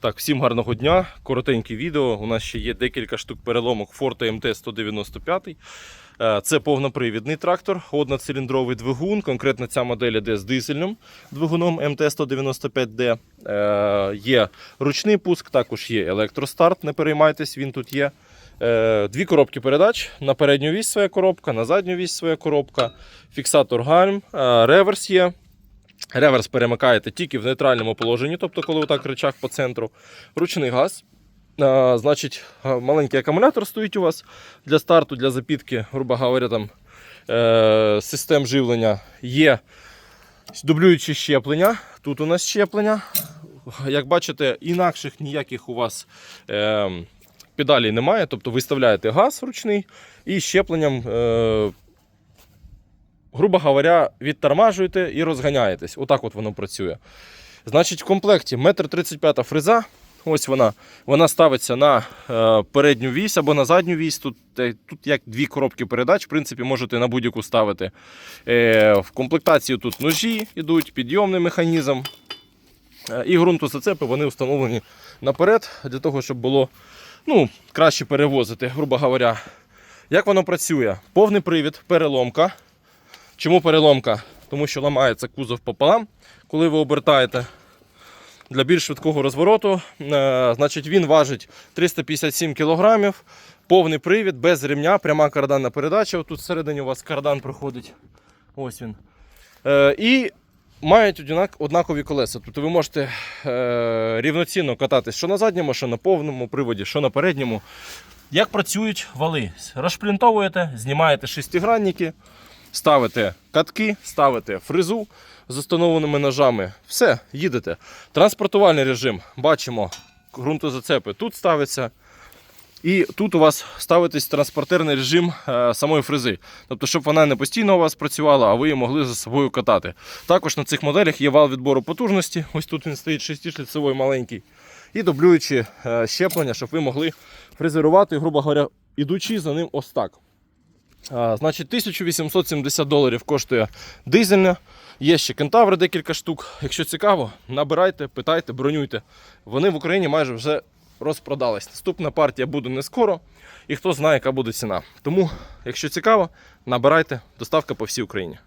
Так, всім гарного дня. Коротеньке відео. У нас ще є декілька штук переломок Forte MT 195. Е, Це повнопривідний трактор, одноциліндровий двигун. Конкретно ця модель іде з дизельним двигуном MT-195D. Е, Є ручний пуск, також є електростарт, не переймайтесь, він тут є. Е, Дві коробки передач. На передню вісь своя коробка, на задню вісь своя коробка, фіксатор гальм, реверс є. Реверс перемикаєте тільки в нейтральному положенні, тобто коли отак рычаг по центру. Ручний газ. А, значить, маленький акумулятор стоїть у вас для старту, для запітки, грубо говоря, там, е, систем живлення. Є дублюючі щеплення. Тут у нас щеплення. Як бачите, інакших ніяких у вас е, педалей немає. Тобто виставляєте газ ручний і щепленням. Е, грубо говоря, відтормажуєте і розганяєтесь. Отак от воно працює. Значить, в комплекті 1,35 м фреза. Ось вона. Вона ставиться на е, передню вісь або на задню вісь. Тут, е, тут як дві коробки передач, в принципі, можете на будь-яку ставити. Е, в комплектації тут ножі йдуть, підйомний механізм. Е, і ґрунтозацепи вони встановлені наперед, для того, щоб було ну, краще перевозити, грубо говоря. Як воно працює? Повний привід, переломка. Чому переломка? Тому що ламається кузов пополам, коли ви обертаєте. Для більш швидкого розвороту, е, значить, він важить 357 кг, повний привід, без ремня, пряма карданна передача. Тут всередині у вас кардан проходить. Ось він. Е, і мають однакові колеса. Тобто ви можете е, рівноцінно кататись що на задньому, що на повному приводі, що на передньому. Як працюють вали? Розшплінтовуєте, знімаєте шестигранники, ставите катки, ставите фрезу з установленими ножами. Все, їдете. Транспортувальний режим. Бачимо, ґрунтозацепи тут ставиться. І тут у вас ставитись транспортерний режим е, самої фрези. Тобто, щоб вона не постійно у вас працювала, а ви її могли за собою катати. Також на цих моделях є вал відбору потужності. Ось тут він стоїть 6-шліцевий маленький. І дублюючі е, щеплення, щоб ви могли фрезерувати, грубо говоря, ідучи за ним ось так. Значить, 1870 доларів коштує дизельна. Є ще кентаври декілька штук. Якщо цікаво, набирайте, питайте, бронюйте. Вони в Україні майже вже розпродались. Наступна партія буде не скоро, і хто знає, яка буде ціна. Тому, якщо цікаво, набирайте доставка по всій Україні.